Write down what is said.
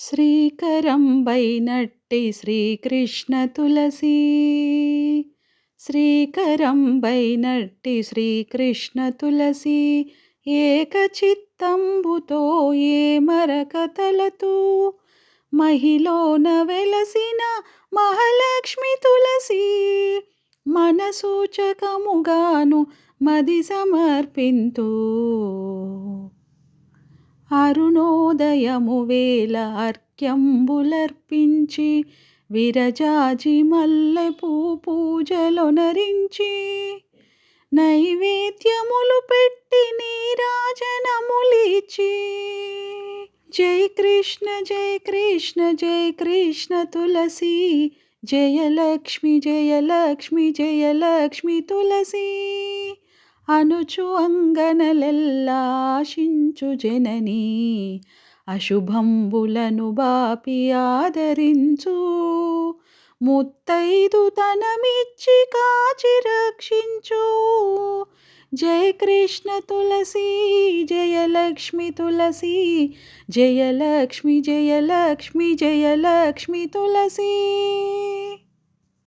శ్రీకరంబైనట్టి శ్రీకృష్ణ తులసి. శ్రీకరంబైనట్టి శ్రీకృష్ణ తులసి ఏకచిత్తంబుతో ఏ మరకతలతూ. మహిలోన వెలసిన మహాలక్ష్మి తులసి మనసూచకముగాను మది సమర్పింతూ. అరుణోదయము వేల అర్క్యంబులర్పించి విరజాజి మల్లెపూ పూజలొనరించి నైవేద్యములు పెట్టి నీరాజనములిచి జై కృష్ణ జై కృష్ణ జై కృష్ణ తులసి. జయలక్ష్మి జయలక్ష్మి జయలక్ష్మి తులసి. అనుచు అంగనలెల్లాశించు జననీ అశుభంబులను బాపి ఆదరించు. ముత్తైదు తనమిచ్చి కాచి రక్షించు. జయ కృష్ణ తులసి జయలక్ష్మి తులసి జయలక్ష్మి జయలక్ష్మి జయలక్ష్మి తులసి.